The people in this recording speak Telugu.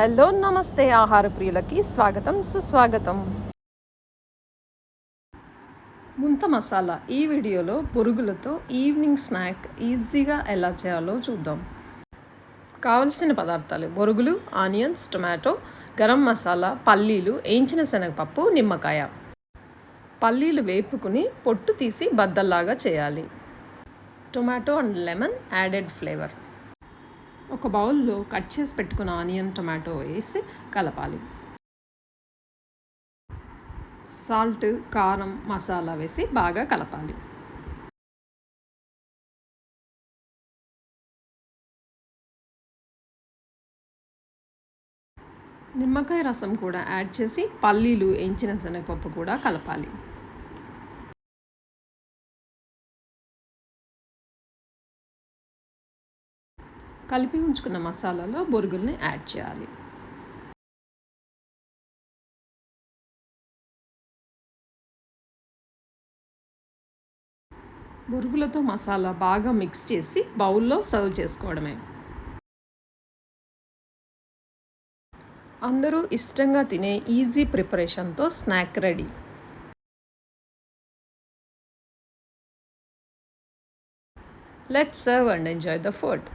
హలో నమస్తే ఆహార ప్రియులకి స్వాగతం సుస్వాగతం. ముంత మసాలా ఈ వీడియోలో పురుగులతో ఈవినింగ్ స్నాక్ ఈజీగా ఎలా చేయాలో చూద్దాం. కావలసిన పదార్థాలు బొరుగులు ఆనియన్స్ టొమాటో గరం మసాలా పల్లీలు వేయించిన శనగపప్పు నిమ్మకాయ. పల్లీలు వేపుకుని పొట్టు తీసి బద్దల్లాగా చేయాలి. Tomato and lemon added flavour. ఒక బౌల్లో కట్ చేసి పెట్టుకున్న ఆనియన్ టొమాటో వేసి కలపాలి. సాల్ట్ కారం మసాలా వేసి బాగా కలపాలి. నిమ్మకాయ రసం కూడా యాడ్ చేసి పల్లీలు వేయించిన శనగపప్పు కూడా కలపాలి. కలిపి ఉంచుకున్న మసాలాలో బొరుగుల్ని యాడ్ చేయాలి. బొరుగులతో మసాలా బాగా మిక్స్ చేసి బౌల్లో సర్వ్ చేసుకోవడమే. అందరూ ఇష్టంగా తినే easy ప్రిపరేషన్తో snack ready. Let serve and enjoy the food